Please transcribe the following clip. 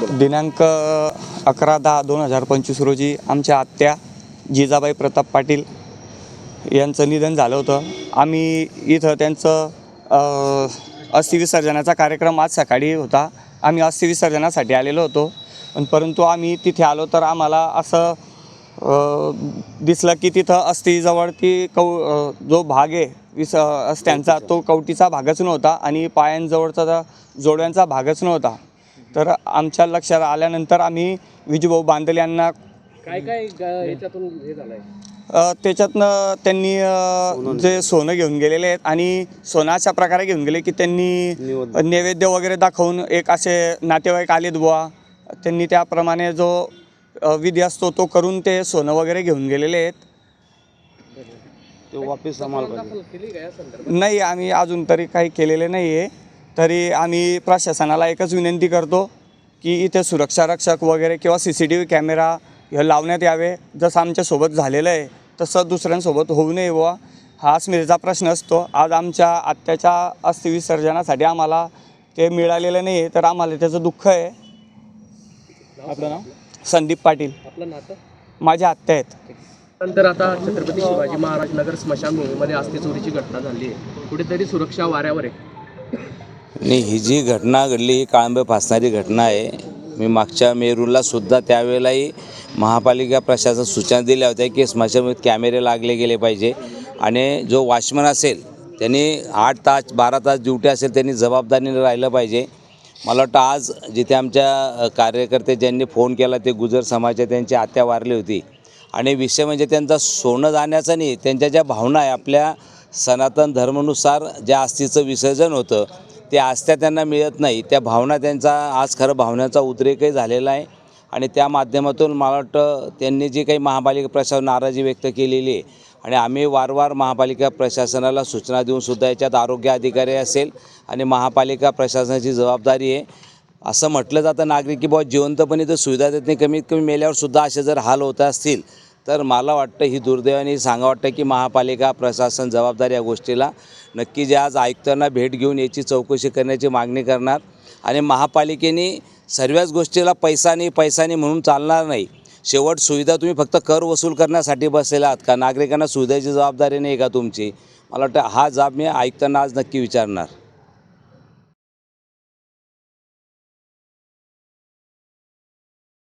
दिनांक अकरा दहा दोन हजार पंचवीस रोजी आमच्या आत्या जिजाबाई प्रताप पाटील यांचं निधन झालं होतं. आम्ही इथं त्यांचं अस्थिविसर्जनाचा अस्थि विसर्जनाचा कार्यक्रम आज सकाळी होता. आम्ही अस्थि विसर्जनासाठी आलेलो होतो. पण परंतु आम्ही तिथे आलो तर आम्हाला असं दिसलं की तिथं अस्थिजवळ ती कौ जो भाग आहे विस अस्त्यांचा तो कवटीचा भागच नव्हता आणि पायांजवळचा जोड्यांचा भागच नव्हता. तर आमच्या लक्षात आल्यानंतर आम्ही विजूभाऊ बांदल यांना काय काय ग- याच्यातून हे झालंय? अ, त्याच्यातनं त्यांनी अ, जे सोनं घेऊन गेलेले आहेत आणि सोनं अशा प्रकारे घेऊन गेले की त्यांनी नैवेद्य वगैरे दाखवून एक असे नातेवाईक आलेत बुवा. त्यांनी त्याप्रमाणे जो अ, विधी असतो तो करून ते सोनं वगैरे घेऊन गेलेले आहेत. ते वापस आम्हाला पाहिजे. दाखल केली का या संदर्भात? नाही आम्ही अजून तरी काही केलेले नाही आहे तरी आम्ही प्रशासनाला एकच विनंती करतो की इथे सुरक्षा रक्षक वगैरे किंवा C C T V camera हे लावण्यात यावे. जसं आमच्यासोबत झालेलं आहे तसं दुसऱ्यांसोबत होऊ नये बुवा. हा स्मृतीचा प्रश्न असतो. आज आमच्या आत्याच्या अस्थि विसर्जनासाठी आम्हाला ते मिळालेलं नाही आहे तर आम्हाला त्याचं दुःख आहे. आपलं नाव? संदीप पाटील. आपलं नातं? माझ्या आत्या आहेत. नंतर आता छत्रपती शिवाजी महाराज नगर स्मशानभूमीमध्ये अस्थि चोरीची घटना झाली आहे. कुठेतरी सुरक्षा वाऱ्यावर आहे. आणि ही जी घटना घडली ही काळंबे फासणारी घटना आहे. मी मागच्या मेरूला सुद्धा त्यावेळेलाही महापालिका प्रशासन सूचना दिल्या होत्या की स्मशानभूमीत कॅमेरे लागले गेले पाहिजे. आणि जो वॉचमन असेल त्यांनी आठ तास बारा तास ड्युटी असेल त्यांनी जबाबदारीने राहिलं पाहिजे. मला वाटतं आज जिथे आमच्या कार्यकर्ते ज्यांनी फोन केला ते गुजर समाजात त्यांची आत्या वारली होती. आणि विषय म्हणजे त्यांचा सोनं जाण्याचा नाही त्यांच्या ज्या भावना आहे आपल्या सनातन धर्मानुसार ज्या अस्थीचं विसर्जन होतं ते आस्त्या त्यांना मिळत नाही त्या भावना त्यांचा आज खरं भावनांचा उद्रेकही झालेला आहे. आणि त्या माध्यमातून मला वाटतं त्यांनी जी काही महापालिका प्रशासन नाराजी व्यक्त केलेली आहे आणि आम्ही वारंवार महापालिका प्रशासनाला सूचना देऊनसुद्धा याच्यात आरोग्य अधिकारी असेल आणि महापालिका प्रशासनाची जबाबदारी आहे. असं म्हटलं जातं नागरिक की बुवा जिवंतपणे जर सुविधा देत नाही कमीत कमी मेल्यावर सुद्धा असे जर हाल होत असतील तर मला वाटतं ही दुर्दैवाने सांगा वाटतं की महापालिका प्रशासन जबाबदार या गोष्टीला. नक्की जे आज आयुक्तांना भेट घेऊन याची चौकशी करण्याची मागणी करणार आणि महापालिकेने सर्वच गोष्टीला पैसा नाही पैसा नाही म्हणून चालणार नाही. शेवट सुविधा तुम्ही फक्त कर वसूल करण्यासाठी बसलेला आहात का? नागरिकांना सुविधेची जबाबदारी नाही का तुमची? मला वाटतं हा जाब मी आयुक्तांना आज नक्की विचारणार.